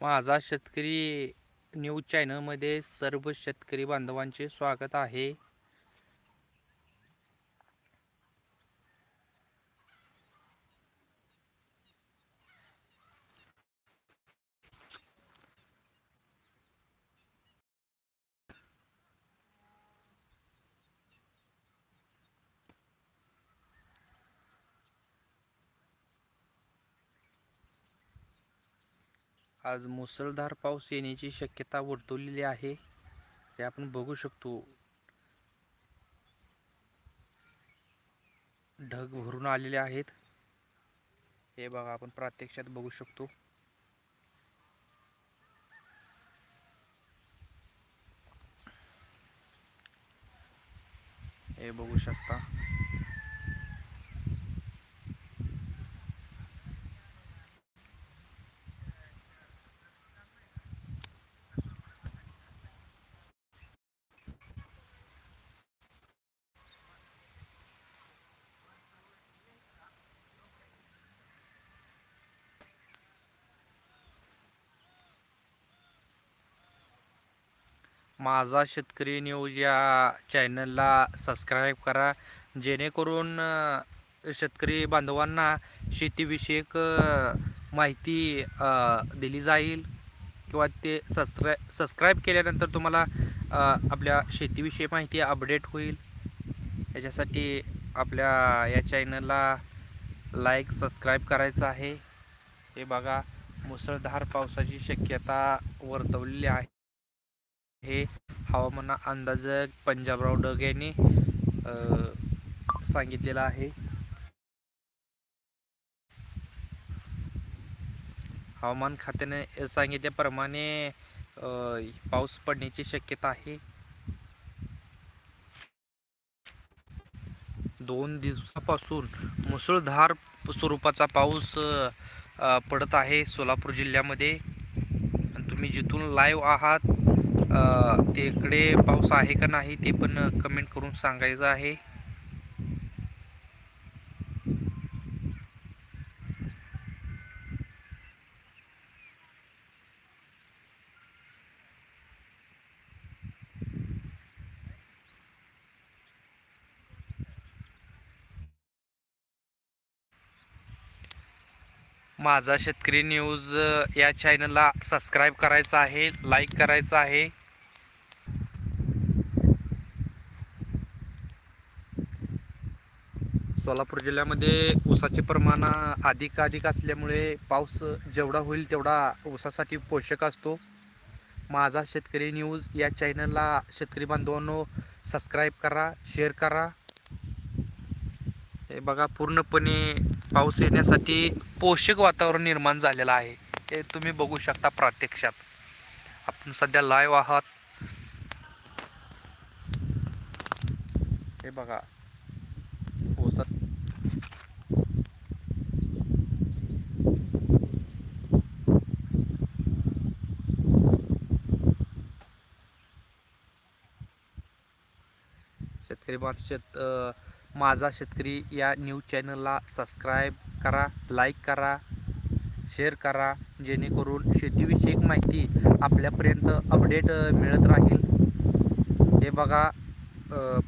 माझा शेतकरी न्यूज चॅनलमध्ये सर्व शेतकरी बांधवांचे स्वागत आहे. आज मुसळधार पाऊस येण्याची शक्यता वर्तवलेली आहे. हे आपण बघू शकतो. ढग भरून आलेले आहेत. हे बघा आपण प्रत्यक्षात बघू शकतो. हे बघू शकता. माझा शेतकरी न्यूज या चॅनलला सबस्क्राईब करा. जेणेकरून शेतकरी बांधवांना शेतीविषयक माहिती दिली जाईल किंवा ते सबस्क्राय सबस्क्राईब केल्यानंतर तुम्हाला आपल्या शेतीविषयी माहिती अपडेट होईल. याच्यासाठी आपल्या या चॅनलला लाईक सबस्क्राईब करायचं आहे. हे बघा मुसळधार पावसाची शक्यता वर्तवलेली आहे. हे हवामान अंदाज पंजाबराव डग यांनी सांगितलेला सांगितलेलं आहे. हवामान खात्याने सांगितल्याप्रमाणे पाऊस पडण्याची शक्यता आहे. दोन दिवसापासून मुसळधार स्वरूपाचा पाऊस पडत आहे सोलापूर जिल्ह्यामध्ये. तुम्ही जिथून लाईव्ह आहात तिकडे पाऊस आहे का नाही ते पण कमेंट करून सांगायचं आहे. माझा शेतकरी न्यूज या चॅनलला सबस्क्राईब करायचा आहे लाईक करायचं आहे. सोलापूर जिल्ह्यामध्ये ऊसाचे प्रमाण अधिक अधिक असल्यामुळे पाऊस जेवढा होईल तेवढा ऊसासाठी पोषक असतो. माझा शेतकरी न्यूज या चॅनलला शेतकरी बांधवांनो सबस्क्राईब करा शेअर करा. हे बघा पूर्णपणे पाऊस येण्यासाठी पोषक वातावरण निर्माण झालेलं आहे. हे तुम्ही बघू शकता प्रत्यक्षात. आपण सध्या लाईव्ह आहात. हे बघा शेतकरी शेत माझा शेतकरी या न्यूज चॅनलला सबस्क्राईब करा लाईक करा शेअर करा जेणेकरून शेतीविषयक माहिती आपल्यापर्यंत अपडेट मिळत राहील. हे बघा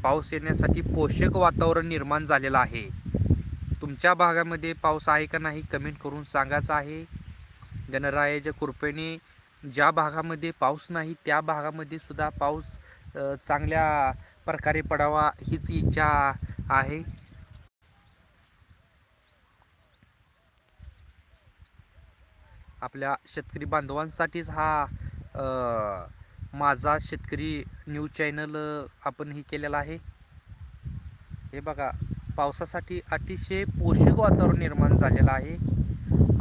पाऊस येण्यासाठी पोषक वातावरण निर्माण झालेलं आहे. तुमच्या भागामध्ये पाऊस आहे का नाही कमेंट करून सांगायचं आहे. गणरायाच्या कृपेने ज्या भागामध्ये पाऊस नाही त्या भागामध्ये सुद्धा पाऊस चांगल्या प्रकारे पडावा हीच इच्छा आहे. आपल्या शेतकरी बांधवांसाठीच हा माझा शेतकरी न्यूज चॅनल आपण ही केलेला आहे. हे बघा पावसासाठी अतिशय पोषक वातावरण निर्माण झालेलं आहे.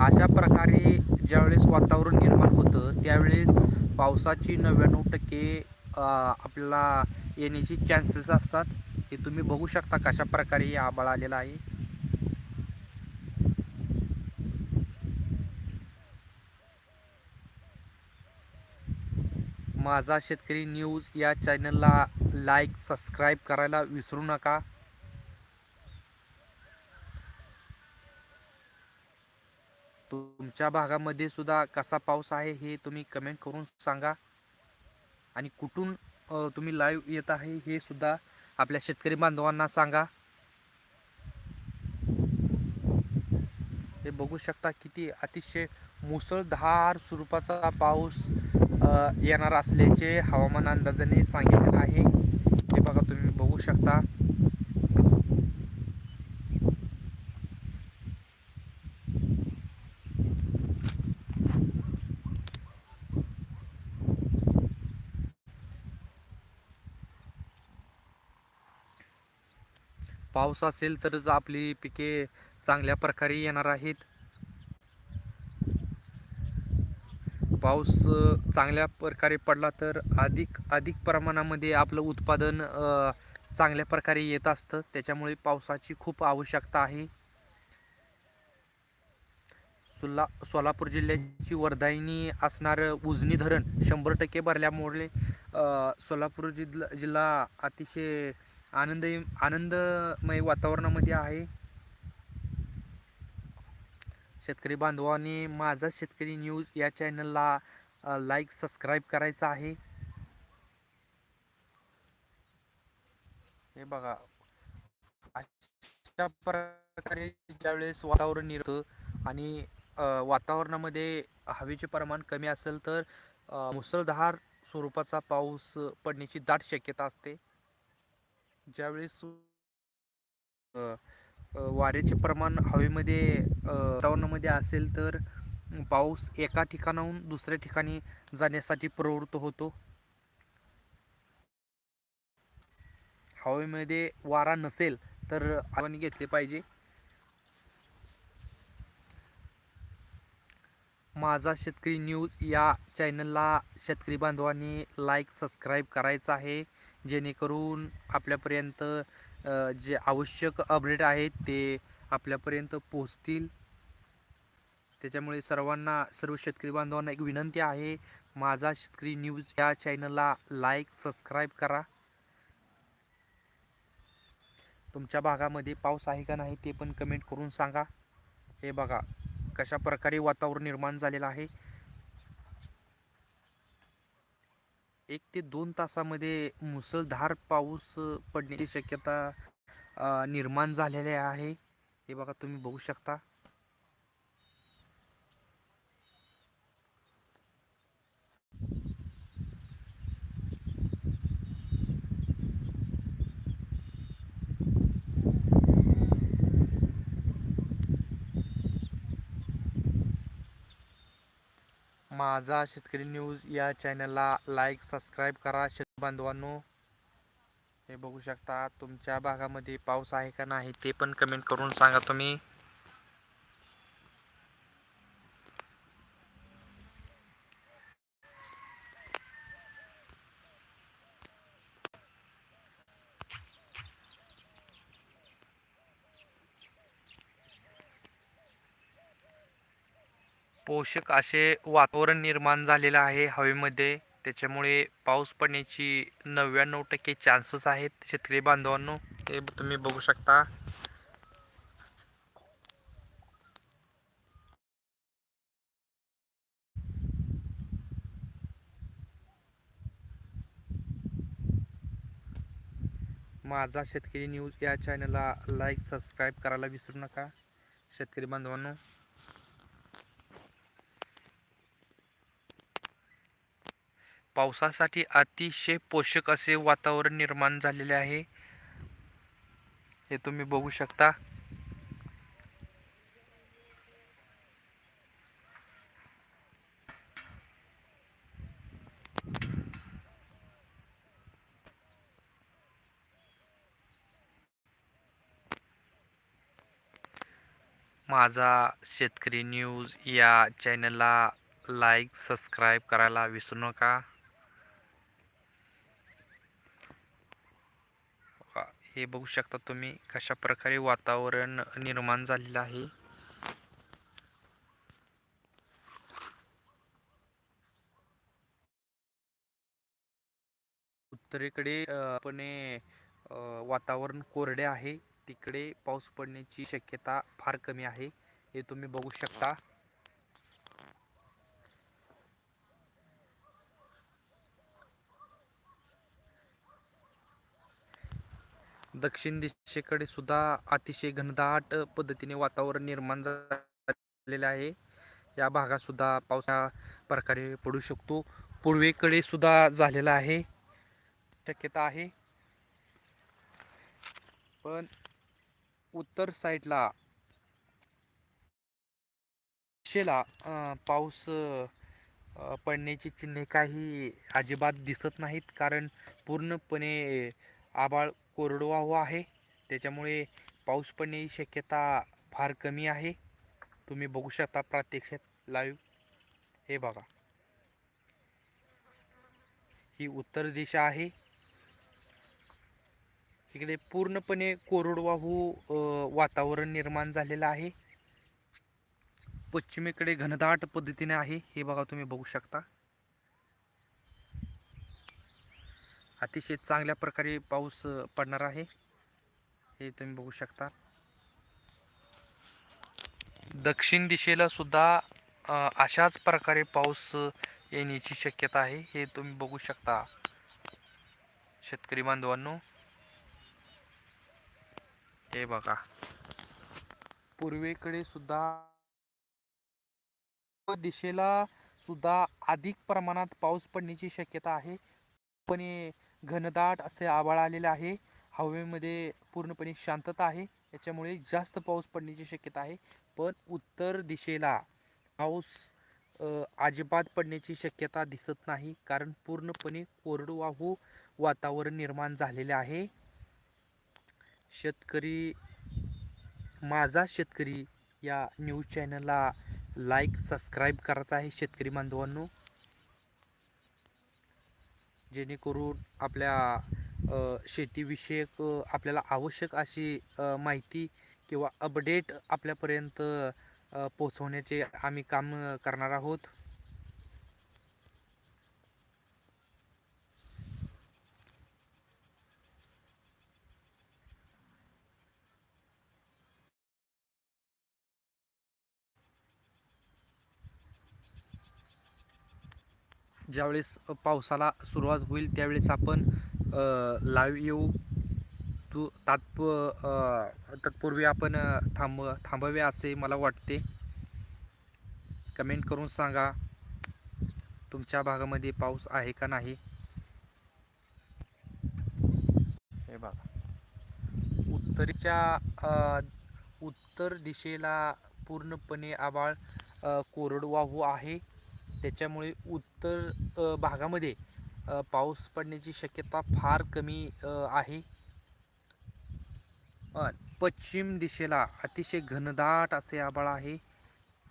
अशा प्रकारे ज्यावेळेस वातावरण निर्माण होतं त्यावेळेस पावसाची नव्याण्णव टक्के आपल्याला येण्याची चान्सेस असतात. हे तुम्ही बघू शकता कशा प्रकारे हे आबाळ आहे. माझा शेतकरी न्यूज या चॅनलला लाईक सबस्क्राईब करायला विसरू नका. तुमच्या भागामध्ये सुद्धा कसा पाऊस आहे हे तुम्ही कमेंट करून सांगा. आणि कुठून तुम्ही लाईव्ह येत आहे हे सुद्धा आपल्या शेतकरी बांधवांना सांगा. हे बघू शकता किती अतिशय मुसळधार स्वरूपाचा पाऊस येणार असल्याचे हवामान अंदाजाने सांगितलेलं आहे. हे बघा तुम्ही बघू शकता. पाऊस असेल तरच आपली पिके चांगल्या प्रकारे येणार आहेत. पाऊस चांगल्या प्रकारे पडला तर अधिक अधिक प्रमाणामध्ये आपलं उत्पादन चांगल्या प्रकारे येत असतं. त्याच्यामुळे पावसाची खूप आवश्यकता आहे. सोला सोलापूर जिल्ह्याची वर्धायनी असणारं उजनी धरण शंभर टक्के भरल्यामुळे सोलापूर जिल्हा जिल्हा अतिशय आनंद आनंदमय वातावरणामध्ये आहे. शेतकरी बांधवांनी माझा शेतकरी न्यूज या चॅनलला लाईक सबस्क्राईब करायचं आहे. हे बघा. अशा प्रकारे ज्यावेळेस वातावरण निर्तं आणि वातावरणामध्ये हवेचे प्रमाण कमी असेल तर मुसळधार स्वरूपाचा पाऊस पडण्याची दाट शक्यता असते. ज्यावेळेस वाऱ्याचे प्रमाण हवेमध्ये वातावरणामध्ये असेल तर पाऊस एका ठिकाणाहून दुसऱ्या ठिकाणी जाण्यासाठी प्रवृत्त होतो. हवेमध्ये वारा नसेल तर आपण घेतले पाहिजे. माझा शेतकरी न्यूज या चॅनलला शेतकरी बांधवांनी लाईक सबस्क्राईब करायचं आहे. जेणेकरून आपल्यापर्यंत जे आवश्यक अपडेट आहेत ते आपल्यापर्यंत पोहोचतील. त्याच्यामुळे सर्वांना सर्व शेतकरी बांधवांना एक विनंती आहे माझा शेतकरी न्यूज या चॅनलला लाईक सबस्क्राईब करा. तुमच्या भागामध्ये पाऊस आहे का नाही ते पण कमेंट करून सांगा. हे बघा कशा प्रकारे वातावरण निर्माण झालेलं आहे. एक ते दोन तासामध्ये मुसळधार पाऊस पडण्याची शक्यता निर्माण झालेली आहे. हे बघा तुम्ही बघू शकता. माझा शेतकरी न्यूज या चॅनलला लाईक सबस्क्राईब करा. शेतकरी बांधवांनो हे बघू शकता तुमच्या भागामध्ये पाऊस आहे का नाही ते पण कमेंट करून सांगा तुम्ही. पोषक असे वातावरण निर्माण झालेलं आहे हवेमध्ये. त्याच्यामुळे पाऊस पडण्याची नव्याण्णव टक्के चान्सेस आहेत. शेतकरी बांधवांनो हे तुम्ही बघू शकता. माझा शेतकरी न्यूज या चॅनलला लाईक सबस्क्राईब करायला विसरू नका. शेतकरी बांधवांनो पावसासाठी अतिशय पोषक असे वातावरण निर्माण झालेले आहे. हे तुम्ही बघू शकता. माझा शेतकरी न्यूज या चॅनलला लाईक सबस्क्राईब करायला विसरू नका. हे बघू शकता तुम्ही कशा प्रकारे वातावरण निर्माण झालेलं आहे. उत्तरेकडे पण वातावरण कोरडे आहे. तिकडे पाऊस पडण्याची शक्यता फार कमी आहे. हे तुम्ही बघू शकता. दक्षिण दिशेकडे सुद्धा अतिशय घनदाट पद्धतीने वातावरण निर्माण झालेले आहे. या भागात सुद्धा पावसा प्रकारे पडू शकतो. पूर्वेकडे सुद्धा झालेला आहे. शक्यता आहे. पण उत्तर साईडला दिशेला पाऊस पडण्याची चिन्हे काही अजिबात दिसत नाहीत. कारण पूर्णपणे आबाळ कोरडवाहू आहे. त्याच्यामुळे पाऊस पडण्याची शक्यता फार कमी आहे. तुम्ही बघू शकता प्रत्यक्षात लाईव्ह हे बघा. ही उत्तर दिशा आहे. इकडे पूर्णपणे कोरडवाहू वातावरण निर्माण झालेलं आहे. पश्चिमेकडे घनदाट पद्धतीने आहे. हे बघा तुम्ही बघू शकता. अतिशय चांगल्या प्रकारे पाऊस पडणार आहे. हे तुम्ही बघू शकता. दक्षिण दिशेला सुद्धा अशाच प्रकारे पाऊस येण्याची शक्यता आहे. हे तुम्ही बघू शकता. शेतकरी बांधवांनो. हे बघा. पूर्वेकडे सुद्धा दिशेला सुद्धा अधिक प्रमाणात पाऊस पडण्याची शक्यता आहे. पण घनदाट असे आभाळ आलेलं आहे. हवेमध्ये पूर्णपणे शांतता आहे. याच्यामुळे जास्त पाऊस पडण्याची शक्यता आहे. पण उत्तर दिशेला पाऊस अजिबात पडण्याची शक्यता दिसत नाही. कारण पूर्णपणे कोरडवाहू वातावरण निर्माण झालेले आहे. शेतकरी माझा शेतकरी या न्यूज चॅनलला लाईक सबस्क्राईब करायचा आहे. शेतकरी बांधवांनो जेणेकरून आपल्या शेतीविषयक आपल्याला आवश्यक अशी माहिती किंवा अपडेट आपल्यापर्यंत पोचवण्याचे आम्ही काम करणार आहोत. ज्यावेळेस पावसाला सुरुवात होईल त्यावेळेस आपण लाईव्ह येऊ. तू तात्प तत्पूर्वी आपण थांब थांबावे असे मला वाटते. कमेंट करून सांगा तुमच्या भागामध्ये पाऊस आहे का नाही? हे बघा. उत्तरीच्या उत्तर दिशेला पूर्णपणे आबाळ कोरडवाहू आहे. त्याच्यामुळे उत्तर भागामध्ये पाऊस पडण्याची शक्यता फार कमी आहे. पश्चिम दिशेला अतिशय घनदाट असे आभाळ आहे.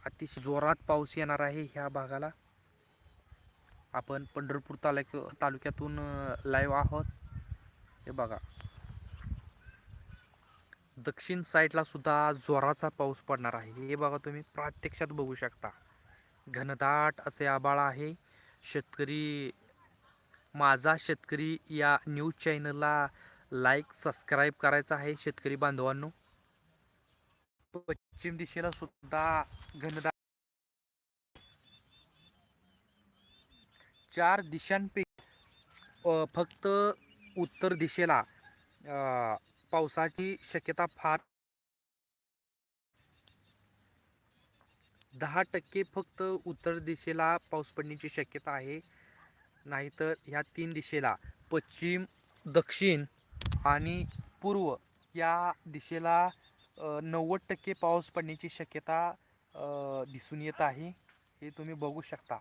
अतिशय जोरात पाऊस येणार आहे ह्या भागाला. आपण पंढरपूर तालुक्या तालुक्यातून लाईव्ह आहोत. हे बघा. दक्षिण साईडला सुद्धा जोराचा पाऊस पडणार आहे. हे बघा तुम्ही प्रत्यक्षात बघू शकता. घनदाट असे आबाळ आहे. शेतकरी माझा शेतकरी या न्यूज चॅनलला लाईक सबस्क्राईब करायचा आहे शेतकरी बांधवांनो. पश्चिम दिशेला सुद्धा घनदाट. चार दिशांपैकी फक्त उत्तर दिशेला पावसाची शक्यता फार दहा टक्के फक्त उत्तर दिशेला पाऊस पडण्याची शक्यता आहे. नाहीतर ह्या तीन दिशेला पश्चिम दक्षिण आणि पूर्व या दिशेला नव्वद टक्के पाऊस पडण्याची शक्यता दिसून येत आहे. हे तुम्ही बघू शकता.